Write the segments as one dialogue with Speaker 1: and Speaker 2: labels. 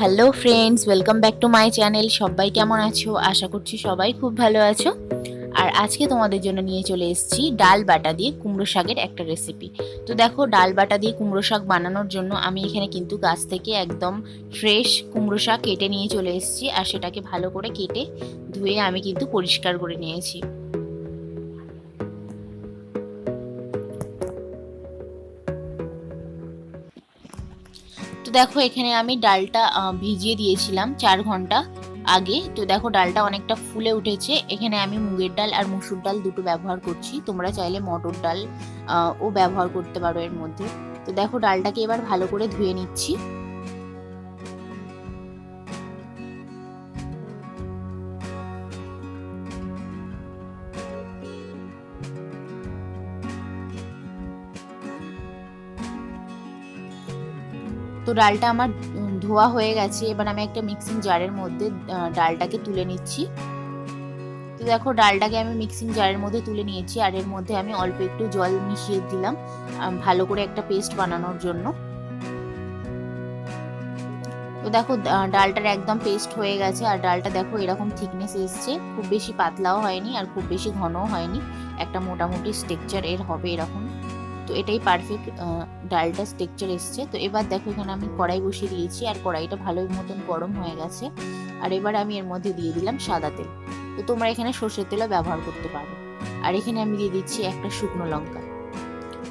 Speaker 1: Hello friends welcome back to my channel সবাই কেমন আছো? আশা করছি সবাই খুব ভালো আছো। আর আজকে তোমাদের জন্য নিয়ে চলে এসেছি ডাল বাটা দিয়ে কুমড়ো শাকের একটা রেসিপি তো দেখো, ডাল বাটা দিয়ে কুমড়ো শাক বানানোর জন্য আমি এখানে কিন্তু গাছ থেকে একদম ফ্রেশ কুমড়ো শাক কেটে নিয়ে চলে এসেছি। আর সেটাকে ভালো করে কেটে ধুয়ে আমি কিন্তু পরিষ্কার করে নিয়েছি। দেখো, এখানে আমি ডালটা ভিজিয়ে দিয়েছিলাম চার ঘণ্টা আগে। তো দেখো, ডালটা অনেকটা ফুলে উঠেছে। এখানে আমি মুগের ডাল আর মুসুর ডাল দুটো ব্যবহার করছি। তোমরা চাইলে মটর ডাল ও ব্যবহার করতে পারো এর মধ্যে। তো দেখো, ডালটাকে এবার ভালো করে ধুয়ে নিচ্ছি। তো ডালটা আমার ধোয়া হয়ে গেছে। এবার আমি একটা মিক্সিং জারের মধ্যে ডালটাকে তুলে নিচ্ছি। তো দেখো, ডালটাকে আমি মিক্সিং জারের মধ্যে তুলে নিয়েছি। আর এর মধ্যে আমি অল্প একটু জল মিশিয়ে দিলাম ভালো করে একটা পেস্ট বানানোর জন্য। তো দেখো ডালটার একদম পেস্ট হয়ে গেছে। আর ডালটা দেখো, এরকম থিকনেস এসছে। খুব বেশি পাতলাও হয়নি, আর খুব বেশি ঘনও হয়নি। একটা মোটামুটি স্ট্রেকচার এর হবে এরকম। তো এটাই পারফেক্ট ডালটা স্ট্রাকচার এসছে। তো এবার দেখো এখানে আমি কড়াই বসিয়ে দিয়েছি, আর কড়াইটা ভালোই মতন গরম হয়ে গেছে। আর এবার আমি এর মধ্যে দিয়ে দিলাম সাদা তেল। তো তোমরা এখানে সর্ষের তেলও ব্যবহার করতে পারো। আর এখানে আমি দিয়ে দিচ্ছি একটা শুকনো লঙ্কা।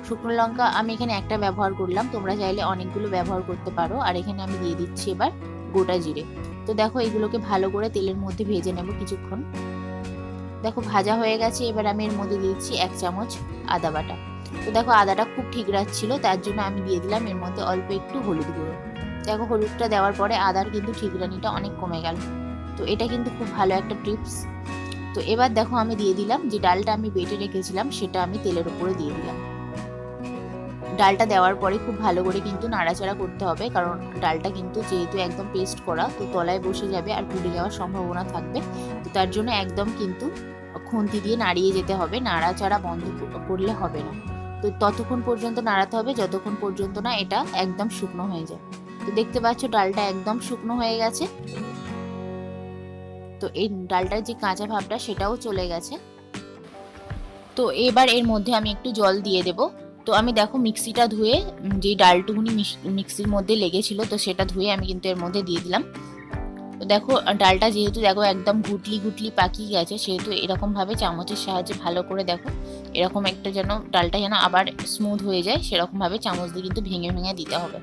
Speaker 1: শুকনো লঙ্কা আমি এখানে একটা ব্যবহার করলাম, তোমরা চাইলে অনেকগুলো ব্যবহার করতে পারো। আর এখানে আমি দিয়ে দিচ্ছি এবার গোটা জিরে। তো দেখো এগুলোকে ভালো করে তেলের মধ্যে ভেজে নেব কিছুক্ষণ। দেখো ভাজা হয়ে গেছে, এবার আমি এর মধ্যে দিচ্ছি এক চামচ আদা বাটা। তো দেখো আদাটা খুব ঠিক রাখছিল, তার জন্য আমি দিয়ে দিলাম। এর মধ্যে অল্প একটু হলুদ গুঁড়ো। দেখো হলুদটা দেওয়ার পরে আদার কিন্তু ঠিকরানিটা অনেক কমে গেল। তো এটা কিন্তু খুব ভালো একটা টিপস তো এবার দেখো আমি দিয়ে দিলাম, যে ডালটা আমি বেটে রেখেছিলাম, সেটা আমি তেলের উপরে দিয়ে দিলাম। ডালটা দেওয়ার পরে খুব ভালো করে কিন্তু নাড়াচাড়া করতে হবে, কারণ ডালটা কিন্তু যেহেতু একদম পেস্ট করা, তো তলায় বসে যাবে আর পুড়ে যাওয়ার সম্ভাবনা থাকবে। তো তার জন্য একদম কিন্তু খুন্তি দিয়ে নাড়িয়ে যেতে হবে, নাড়াচাড়া বন্ধ করলে হবে না। তো ততক্ষণ পর্যন্ত নাড়াতে হবে, যতক্ষণ পর্যন্ত না এটা একদম শুকনো হয়ে যায়। তো দেখতে পাচ্ছ ডালটা একদম শুকনো হয়ে গেছে। তো এই ডালটার যে কাঁচা ভাবটা সেটাও চলে গেছে। তো এবার এর মধ্যে আমি একটু জল দিয়ে দেব। তো আমি দেখো মিক্সিটা ধুয়ে যে ডালটুকুনি মিক্সির মধ্যে লেগেছিল, তো সেটা ধুয়ে আমি কিন্তু এর মধ্যে দিয়ে দিলাম। তো দেখো, ডালটা যেহেতু দেখো একদম গুটলি গুটলি পাকিয়ে গেছে, সেহেতু এরকমভাবে চামচের সাহায্যে ভালো করে দেখো, এরকম একটা যেন ডালটা যেন আবার স্মুথ হয়ে যায়, সেরকমভাবে চামচ দিয়ে কিন্তু ভেঙে ভেঙে দিতে হবে।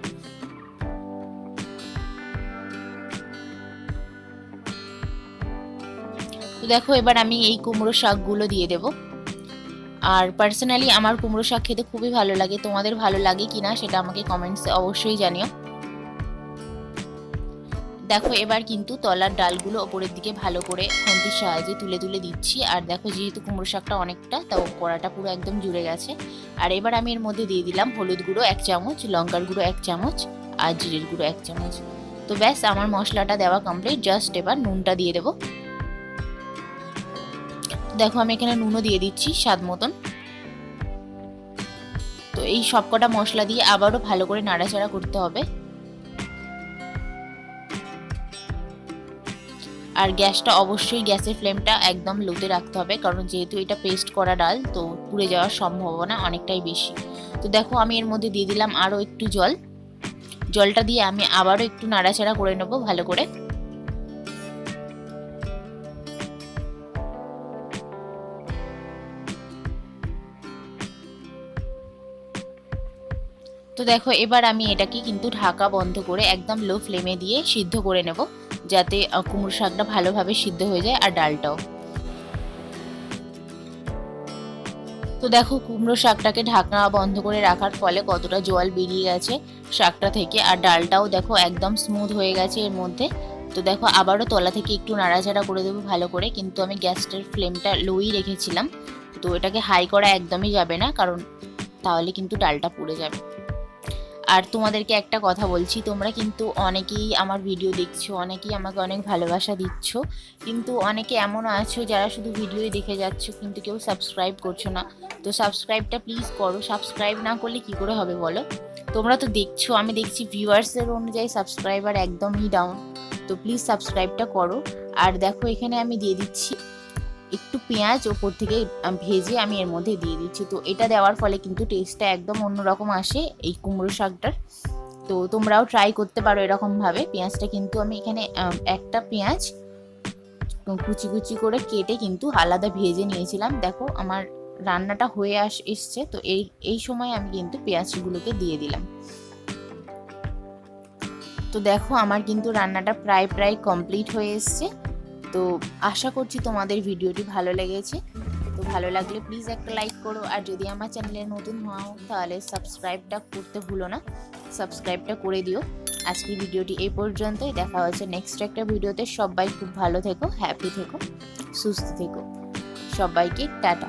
Speaker 1: তো দেখো, এবার আমি এই কুমড়ো শাকগুলো দিয়ে দেব। আর পার্সোনালি আমার কুমড়ো শাক খেতে খুবই ভালো লাগে, তোমাদের ভালো লাগে কিনা সেটা আমাকে কমেন্টসে অবশ্যই জানিও। দেখো, এবার কিন্তু তলার ডালগুলো ওপরের দিকে ভালো করে খুন্তির সাহায্যে তুলে তুলে দিচ্ছি। আর দেখো, যেহেতু কুমড়ো শাকটা অনেকটা, তাও কড়াটা পুরো একদম জুড়ে গেছে। আর এবার আমি এর মধ্যে দিয়ে দিলাম হলুদ গুঁড়ো এক চামচ, লঙ্কার গুঁড়ো এক চামচ, আর জিরের গুঁড়ো এক চামচ। তো ব্যাস, আমার মশলাটা দেওয়া কমপ্লিট জাস্ট এবার নুনটা দিয়ে দেবো। দেখো, আমি এখানে নুনও দিয়ে দিচ্ছি স্বাদ মতন। তো এই সবকটা মশলা দিয়ে আবারও ভালো করে নাড়াচাড়া করতে হবে। আর গ্যাসটা অবশ্যই গ্যাসের ফ্লেমটা একদম লোতে রাখতে হবে, কারণ যেহেতু এটা পেস্ট করা ডাল, তো পুড়ে যাওয়ার সম্ভাবনা অনেকটাই বেশি। তো দেখো আমি এর মধ্যে দিয়ে দিলাম আরও একটু জল। জলটা দিয়ে আমি আবারও একটু নাড়াচাড়া করে নেব ভালো করে। তো দেখো এবার আমি এটাকে কিন্তু ঢাকা বন্ধ করে একদম লো ফ্লেমে দিয়ে সিদ্ধ করে নেব। যাতে কুমড়ো শাকটা ভালোভাবে সিদ্ধ হয়ে যায় আর ডালটাও। তো দেখো, কুমড়ো শাকটাকে ঢাকনা বন্ধ করে রাখার ফলে কতটা জল বেরিয়ে গেছে শাকটা থেকে আর ডালটাও দেখো একদম স্মুথ হয়ে গেছে এর মধ্যে। তো দেখো, আবারও তলা থেকে একটু নাড়াচাড়া করে দেবো ভালো করে, কিন্তু আমি গ্যাসটার ফ্লেমটা লোই রেখেছিলাম। তো এটাকে হাই করা একদমই যাবে না, কারণ তাহলে কিন্তু ডালটা পুড়ে যাবে। আর তোমাদেরকে একটা কথা বলছি, তোমরা কিন্তু অনেকেই আমার ভিডিও দেখছ, অনেকেই আমাকে অনেক ভালোবাসা দিচ্ছ, কিন্তু অনেকে এমনও আছো যারা শুধু ভিডিওই দেখে যাচ্ছ, কিন্তু কেউ সাবস্ক্রাইব করছ না। তো সাবস্ক্রাইবটা প্লিজ করো সাবস্ক্রাইব না করলে কি করে হবে বলো? তোমরা তো দেখছ, আমি দেখছি ভিউয়ার্সের অনুযায়ী সাবস্ক্রাইবার একদমই ডাউন তো প্লিজ সাবস্ক্রাইবটা করো। আর দেখো এখানে আমি দিয়ে দিচ্ছি একটু পেঁয়াজ ওপর থেকে ভেজে আমি এর মধ্যে দিয়ে দিচ্ছি। তো এটা দেওয়ার ফলে কিন্তু টেস্টটা একদম অন্যরকম আসে এই কুমড়ো শাকটার। তো তোমরাও ট্রাই করতে পারো এরকমভাবে। পেঁয়াজটা কিন্তু আমি এখানে একটা পেঁয়াজ কুচি কুচি করে কেটে কিন্তু আলাদা ভেজে নিয়েছিলাম। দেখো আমার রান্নাটা হয়ে আস, এসছে। তো এই এই সময় আমি কিন্তু পেঁয়াজগুলোকে দিয়ে দিলাম। তো দেখো আমার কিন্তু রান্নাটা প্রায় প্রায় কমপ্লিট হয়ে এসছে। তো আশা করছি তোমাদের ভিডিওটি ভালো লেগেছে। তো ভালো লাগলে প্লিজ একটা লাইক করো, আর যদি আমার চ্যানেলে নতুন হও, তাহলে সাবস্ক্রাইবটা করতে ভুলো না। সাবস্ক্রাইবটা করে দিও। আজকের ভিডিওটি এই পর্যন্তই। দেখা হচ্ছে নেক্সট একটা ভিডিওতে। সবাই খুব ভালো থেকো হ্যাপি থেকো, সুস্থ থেকো। সবাইকে টাটা।